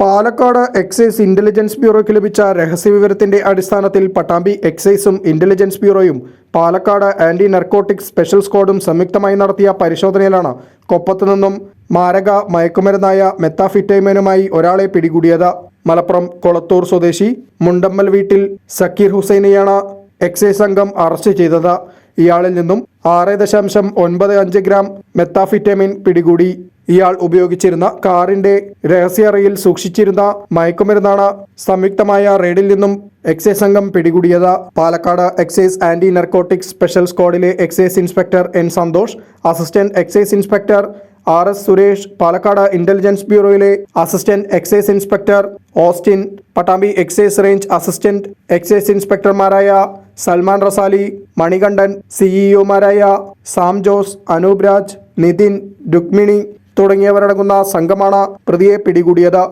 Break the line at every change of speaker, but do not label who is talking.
Palakkad excise intelligence ബ്യൂറോയ്ക്ക് ലഭിച്ച രഹസ്യവിവരത്തിന്റെ അടിസ്ഥാനത്തിൽ പട്ടാമ്പി എക്സൈസും ഇന്റലിജൻസ് ബ്യൂറോയും പാലക്കാട് ആന്റി നർക്കോട്ടിക്സ് സ്പെഷ്യൽ സ്ക്വാഡും സംയുക്തമായി നടത്തിയ പരിശോധനയിലാണ് കൊപ്പത്തു നിന്നും മാരക മയക്കുമരുന്നായ മെത്താഫിറ്റൈമനുമായി ഒരാളെ പിടികൂടിയത്. മലപ്പുറം കൊളത്തൂർ സ്വദേശി മുണ്ടമ്മൽ വീട്ടിൽ സക്കീർ ഹുസൈനെയാണ് എക്സൈസ് സംഘം അറസ്റ്റ് ചെയ്തത്. ഇയാളിൽ നിന്നും ആറ് ദശാംശം ഒൻപത് അഞ്ച് ഗ്രാം മെത്താഫിറ്റമിൻ പിടികൂടി. ഇയാൾ ഉപയോഗിച്ചിരുന്ന കാറിന്റെ രഹസ്യറയിൽ സൂക്ഷിച്ചിരുന്ന മയക്കുമരുന്നാണ് സംയുക്തമായ റെയ്ഡിൽ നിന്നും എക്സൈസ് സംഘം പിടികൂടിയത്. Palakkad excise anti narcotics special സ്ക്വാഡിലെ excise inspector N Santhosh assistant excise inspector R S Suresh Palakkad intelligence ബ്യൂറോയിലെ assistant excise inspector Austin Pattambi excise range assistant excise ഇൻസ്പെക്ടർമാരായ Salman റസാലി Manikandan സിഇഒമാരായ സാം ജോസ് അനൂപ് രാജ് നിതിൻ രുക്മിണി തുടങ്ങിയവരടങ്ങുന്ന സംഘമാണ് പ്രതിയെ പിടികൂടിയത്.